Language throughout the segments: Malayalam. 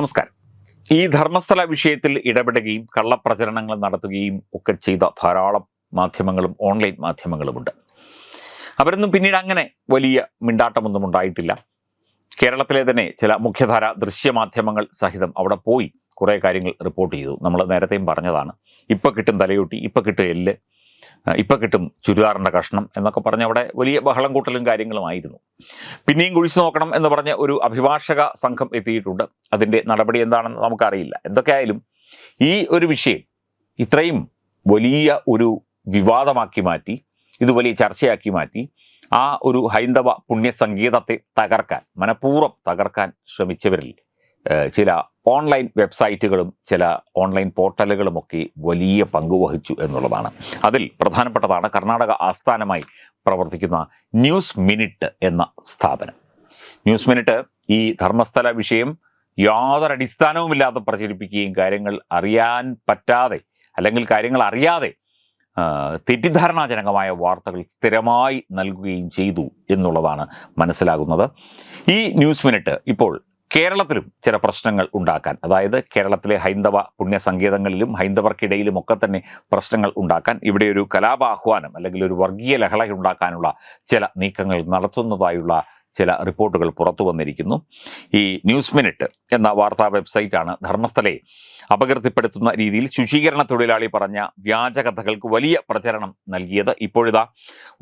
നമസ്കാരം. ഈ ധർമ്മസ്ഥല വിഷയത്തിൽ ഇടപെടുകയും കള്ളപ്രചരണങ്ങൾ നടത്തുകയും ഒക്കെ ചെയ്ത ധാരാളം മാധ്യമങ്ങളും ഓൺലൈൻ മാധ്യമങ്ങളുമുണ്ട്. അവരൊന്നും പിന്നീട് അങ്ങനെ വലിയ മിണ്ടാട്ടമൊന്നും ഉണ്ടായിട്ടില്ല. കേരളത്തിലെ തന്നെ ചില മുഖ്യധാര ദൃശ്യമാധ്യമങ്ങൾ സഹിതം അവിടെ പോയി കുറേ കാര്യങ്ങൾ റിപ്പോർട്ട് ചെയ്തു. നമ്മൾ നേരത്തെയും പറഞ്ഞതാണ്. ഇപ്പം കിട്ടും തലയൂട്ടി ഇപ്പം കിട്ടും എല്ല്. ഇപ്പം കിട്ടും ചുരിദാറിന്റെ കഷ്ണം എന്നൊക്കെ പറഞ്ഞ് അവിടെ വലിയ ബഹളം കൂട്ടലും കാര്യങ്ങളുമായിരുന്നു പിന്നെയും കുഴിച്ചു നോക്കണം എന്ന് പറഞ്ഞ് ഒരു അഭിഭാഷക സംഘം എത്തിയിട്ടുണ്ട്. അതിന്റെ നടപടി എന്താണെന്ന് നമുക്കറിയില്ല. എന്തൊക്കെയായാലും ഈ ഒരു വിഷയം ഇത്രയും വലിയ ഒരു വിവാദമാക്കി മാറ്റി ഇത് വലിയ ചർച്ചയാക്കി മാറ്റി ആ ഒരു ഹൈന്ദവ പുണ്യസംഗീതത്തെ തകർക്കാൻ മനഃപൂർവം തകർക്കാൻ ശ്രമിച്ചവരിൽ ചില ഓൺലൈൻ വെബ്സൈറ്റുകളും ചില ഓൺലൈൻ പോർട്ടലുകളുമൊക്കെ വലിയ പങ്കുവഹിച്ചു എന്നുള്ളതാണ്. അതിൽ പ്രധാനപ്പെട്ടതാണ് കർണാടക ആസ്ഥാനമായി പ്രവർത്തിക്കുന്ന ന്യൂസ് മിനിറ്റ് എന്ന സ്ഥാപനം. ന്യൂസ് മിനിറ്റ് ഈ ധർമ്മസ്ഥല വിഷയം യാതൊരു അടിസ്ഥാനവുമില്ലാതെ പ്രചരിപ്പിക്കുകയും കാര്യങ്ങൾ അറിയാൻ പറ്റാതെ അല്ലെങ്കിൽ കാര്യങ്ങൾ അറിയാതെ തെറ്റിദ്ധാരണാജനകമായ വാർത്തകൾ സ്ഥിരമായി നൽകുകയും ചെയ്തു എന്നുള്ളതാണ് മനസ്സിലാകുന്നത്. ഈ ന്യൂസ് മിനിറ്റ് ഇപ്പോൾ കേരളത്തിലും ചില പ്രശ്നങ്ങൾ ഉണ്ടാക്കാൻ അതായത് കേരളത്തിലെ ഹൈന്ദവ പുണ്യസങ്കേതങ്ങളിലും ഹൈന്ദവർക്കിടയിലും ഒക്കെ തന്നെ പ്രശ്നങ്ങൾ ഉണ്ടാക്കാൻ ഇവിടെ ഒരു കലാപാഹ്വാനം അല്ലെങ്കിൽ ഒരു വർഗീയ ലഹള ഉണ്ടാക്കാനുള്ള ചില നീക്കങ്ങൾ നടത്തുന്നതായുള്ള ചില റിപ്പോർട്ടുകൾ പുറത്തു വന്നിരിക്കുന്നു. ഈ ന്യൂസ് മിനിറ്റ് എന്ന വാർത്താ വെബ്സൈറ്റാണ് ധർമ്മസ്ഥലയെ അപകീർത്തിപ്പെടുത്തുന്ന രീതിയിൽ ശുചീകരണ തൊഴിലാളി പറഞ്ഞ വ്യാജ കഥകൾക്ക് വലിയ പ്രചരണം നൽകിയത്. ഇപ്പോഴിതാ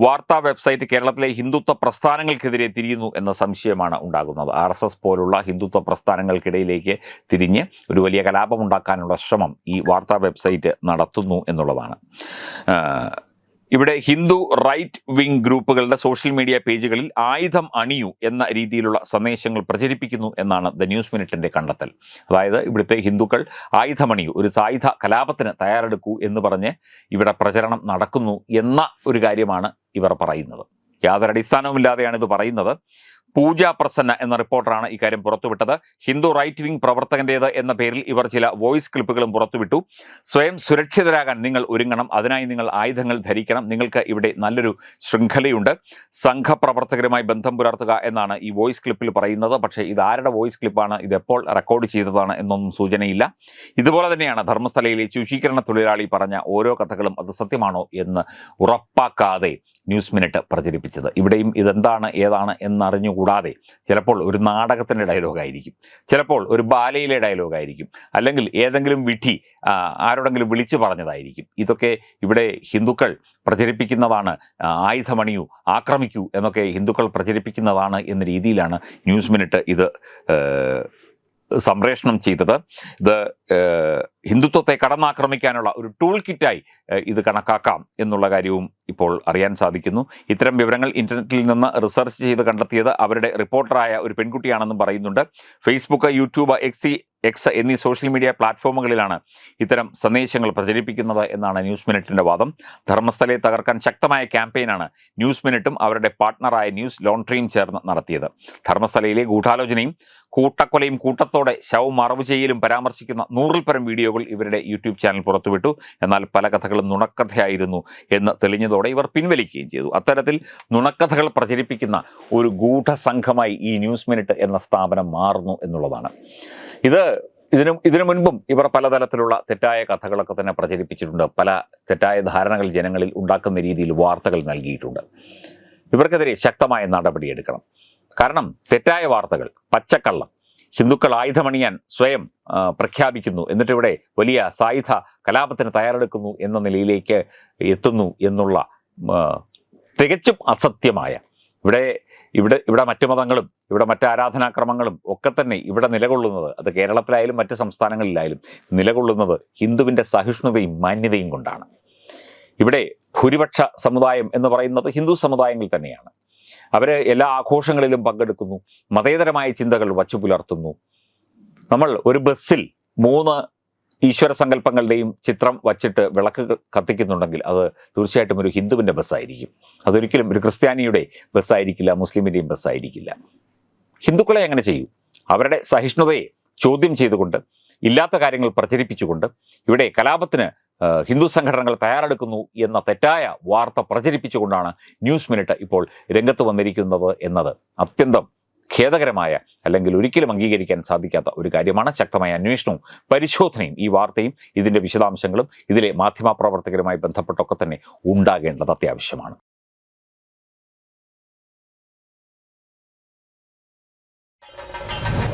വാർത്താ വെബ്സൈറ്റ് കേരളത്തിലെ ഹിന്ദുത്വ പ്രസ്ഥാനങ്ങൾക്കെതിരെ തിരിയുന്നു എന്ന സംശയമാണ് ഉണ്ടാകുന്നത്. ആർ പോലുള്ള ഹിന്ദുത്വ പ്രസ്ഥാനങ്ങൾക്കിടയിലേക്ക് തിരിഞ്ഞ് ഒരു വലിയ കലാപമുണ്ടാക്കാനുള്ള ശ്രമം ഈ വാർത്താ വെബ്സൈറ്റ് നടത്തുന്നു എന്നുള്ളതാണ്. ഇവിടെ ഹിന്ദു റൈറ്റ് വിങ് ഗ്രൂപ്പുകളുടെ സോഷ്യൽ മീഡിയ പേജുകളിൽ ആയുധം അണിയൂ എന്ന രീതിയിലുള്ള സന്ദേശങ്ങൾ പ്രചരിപ്പിക്കുന്നു എന്നാണ് ദ ന്യൂസ് മിനിറ്റിന്റെ കണ്ടെത്തൽ. അതായത് ഇവിടുത്തെ ഹിന്ദുക്കൾ ആയുധമണിയൂ ഒരു സായുധ കലാപത്തിന് തയ്യാറെടുക്കൂ എന്ന് പറഞ്ഞ് ഇവിടെ പ്രചരണം നടക്കുന്നു എന്ന ഒരു കാര്യമാണ് ഇവർ പറയുന്നത്. യാതൊരു അടിസ്ഥാനവുമില്ലാതെയാണ് ഇത് പറയുന്നത്. പൂജ പ്രസന്ന എന്ന റിപ്പോർട്ടറാണ് ഇക്കാര്യം പുറത്തുവിട്ടത്. ഹിന്ദു റൈറ്റ് വിംഗ് പ്രവർത്തകന്റേത് എന്ന പേരിൽ ഇവർ ചില വോയിസ് ക്ലിപ്പുകളും പുറത്തുവിട്ടു. സ്വയം സുരക്ഷിതരാകാൻ നിങ്ങൾ ഒരുങ്ങണം. അതിനായി നിങ്ങൾ ആയുധങ്ങൾ ധരിക്കണം. നിങ്ങൾക്ക് ഇവിടെ നല്ലൊരു ശൃംഖലയുണ്ട്. സംഘപ്രവർത്തകരുമായി ബന്ധം പുലർത്തുക എന്നാണ് ഈ വോയിസ് ക്ലിപ്പിൽ പറയുന്നത്. പക്ഷേ ഇത് ആരുടെ വോയിസ് ക്ലിപ്പാണ് ഇത് എപ്പോൾ റെക്കോർഡ് ചെയ്തതാണ് എന്നൊന്നും സൂചനയില്ല. ഇതുപോലെ തന്നെയാണ് ധർമ്മസ്ഥലയിലെ ശുചീകരണ തൊഴിലാളി പറഞ്ഞ ഓരോ കഥകളും അത് സത്യമാണോ എന്ന് ഉറപ്പാക്കാതെ ന്യൂസ് മിനിറ്റ് പ്രചരിപ്പിച്ചത്. ഇവിടെയും ഇതെന്താണ് ഏതാണ് എന്നറിഞ്ഞുകൂടാതെ ചിലപ്പോൾ ഒരു നാടകത്തിന്റെ ഡയലോഗായിരിക്കും. ചിലപ്പോൾ ഒരു ബാലയിലെ ഡയലോഗായിരിക്കും. അല്ലെങ്കിൽ ഏതെങ്കിലും വിധി ആരോടെങ്കിലും വിളിച്ചു പറഞ്ഞതായിരിക്കും. ഇതൊക്കെ ഇവിടെ ഹിന്ദുക്കൾ പ്രചരിപ്പിക്കുന്നതാണ് ആയുധമണിയു ആക്രമിക്കൂ എന്നൊക്കെ ഹിന്ദുക്കൾ പ്രചരിപ്പിക്കുന്നതാണ് എന്ന രീതിയിലാണ് ന്യൂസ് മിനിറ്റ് ഇത് സംപ്രേഷണം ചെയ്തത്. ഇത് ഹിന്ദുത്വത്തെ കടന്നാക്രമിക്കാനുള്ള ഒരു ടൂൾ കിറ്റായി ഇത് കണക്കാക്കാം എന്നുള്ള കാര്യവും ഇപ്പോൾ അറിയാൻ സാധിക്കുന്നു. ഇത്തരം വിവരങ്ങൾ ഇന്റർനെറ്റിൽ നിന്ന് റിസർച്ച് ചെയ്ത് കണ്ടെത്തിയത് അവരുടെ റിപ്പോർട്ടറായ ഒരു പെൺകുട്ടിയാണെന്നും പറയുന്നുണ്ട്. ഫേസ്ബുക്ക് യൂട്യൂബ് എക്സി എക്സ് എന്നീ സോഷ്യൽ മീഡിയ പ്ലാറ്റ്ഫോമുകളിലാണ് ഇത്തരം സന്ദേശങ്ങൾ പ്രചരിപ്പിക്കുന്നത് എന്നാണ് ന്യൂസ് മിനിറ്റിന്റെ വാദം. ധർമ്മസ്ഥലയെ തകർക്കാൻ ശക്തമായ ക്യാമ്പയിനാണ് ന്യൂസ് മിനിറ്റും അവരുടെ പാർട്ണറായ ന്യൂസ് ലോണ്ട്രിയും ചേർന്ന് നടത്തിയത്. ധർമ്മസ്ഥലയിലെ ഗൂഢാലോചനയും കൂട്ടക്കൊലയും കൂട്ടത്തോടെ ശവം മറവ് ചെയ്യലും പരാമർശിക്കുന്ന നൂറിൽ പരം വീഡിയോകൾ ഇവരുടെ യൂട്യൂബ് ചാനൽ പുറത്തുവിട്ടു. എന്നാൽ പല കഥകളും നുണക്കഥയായിരുന്നു എന്ന് തെളിഞ്ഞതോടെ ഇവർ പിൻവലിക്കുകയും ചെയ്തു. അത്തരത്തിൽ നുണക്കഥകൾ പ്രചരിപ്പിക്കുന്ന ഒരു ഗൂഢസംഘമായി ഈ ന്യൂസ് മിനിറ്റ് എന്ന സ്ഥാപനം മാറുന്നു എന്നുള്ളതാണ്. ഇത് ഇതിനു ഇതിനു മുൻപും ഇവർ പലതരത്തിലുള്ള തെറ്റായ കഥകളൊക്കെ തന്നെ പ്രചരിപ്പിച്ചിട്ടുണ്ട്. പല തെറ്റായ ധാരണകൾ ജനങ്ങളിൽ ഉണ്ടാക്കുന്ന രീതിയിൽ വാർത്തകൾ നൽകിയിട്ടുണ്ട്. ഇവർക്കെതിരെ ശക്തമായ നടപടിയെടുക്കണം. കാരണം തെറ്റായ വാർത്തകൾ പച്ചക്കള്ളം ഹിന്ദുക്കൾ ആയുധമണിയാൻ സ്വയം പ്രഖ്യാപിക്കുന്നു. എന്നിട്ടിവിടെ വലിയ സായുധ കലാപത്തിന് തയ്യാറെടുക്കുന്നു എന്ന നിലയിലേക്ക് എത്തുന്നു എന്നുള്ള തികച്ചും അസത്യമായ ഇവിടെ ഇവിടെ ഇവിടെ മറ്റു മതങ്ങളും ഇവിടെ മറ്റ് ആരാധനാക്രമങ്ങളും ഒക്കെ തന്നെ ഇവിടെ നിലകൊള്ളുന്നത് അത് കേരളത്തിലായാലും മറ്റ് സംസ്ഥാനങ്ങളിലായാലും നിലകൊള്ളുന്നത് ഹിന്ദുവിന്റെ സഹിഷ്ണുതയും മാന്യതയും കൊണ്ടാണ്. ഇവിടെ ഭൂരിപക്ഷ സമുദായം എന്ന് പറയുന്നത് ഹിന്ദു സമുദായങ്ങൾ തന്നെയാണ്. അവർ എല്ലാ ആഘോഷങ്ങളിലും പങ്കെടുക്കുന്നു മതേതരമായ ചിന്തകൾ വച്ചു പുലർത്തുന്നു നമ്മൾ ഒരു ബസ്സിൽ മൂന്ന് ഈശ്വര സങ്കല്പങ്ങളുടെയും ചിത്രം വച്ചിട്ട് വിളക്ക് കത്തിക്കുന്നുണ്ടെങ്കിൽ അത് തീർച്ചയായിട്ടും ഒരു ഹിന്ദുവിന്റെ ബസ്സായിരിക്കും. അതൊരിക്കലും ഒരു ക്രിസ്ത്യാനിയുടെ ബസ്സായിരിക്കില്ല മുസ്ലിമിന്റെയും ബസ്സായിരിക്കില്ല. ഹിന്ദുക്കളെ അങ്ങനെ ചെയ്യും. അവരുടെ സഹിഷ്ണുതയെ ചോദ്യം ചെയ്തുകൊണ്ട് ഇല്ലാത്ത കാര്യങ്ങൾ പ്രചരിപ്പിച്ചുകൊണ്ട് ഇവിടെ കലാപത്തിന് ഹിന്ദു സംഘടനകൾ തയ്യാറെടുക്കുന്നു എന്ന തെറ്റായ വാർത്ത പ്രചരിപ്പിച്ചുകൊണ്ടാണ് ന്യൂസ് മിനിറ്റ് ഇപ്പോൾ രംഗത്ത് വന്നിരിക്കുന്നത് എന്നത് അത്യന്തം ഖേദകരമായ അല്ലെങ്കിൽ ഒരിക്കലും അംഗീകരിക്കാൻ സാധിക്കാത്ത ഒരു കാര്യമാണ് ശക്തമായ അന്വേഷണവും പരിശോധനയും ഈ വാർത്തയും ഇതിന്റെ വിശദാംശങ്ങളും ഇതിലെ മാധ്യമപ്രവർത്തകരുമായി ബന്ധപ്പെട്ടൊക്കെ തന്നെ ഉണ്ടാകേണ്ടത് അത്യാവശ്യമാണ്.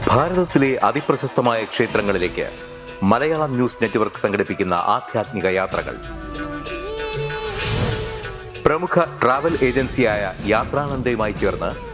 ഭാരതത്തിലെ അതിപ്രശസ്തമായ ക്ഷേത്രങ്ങളിലേക്ക് മലയാളം ന്യൂസ് നെറ്റ്വർക്ക് സംഘടിപ്പിക്കുന്ന ആധ്യാത്മിക യാത്രകൾ. പ്രമുഖ ട്രാവൽ ഏജൻസിയായ യാത്രാനന്ദയുമായി ചേർന്ന്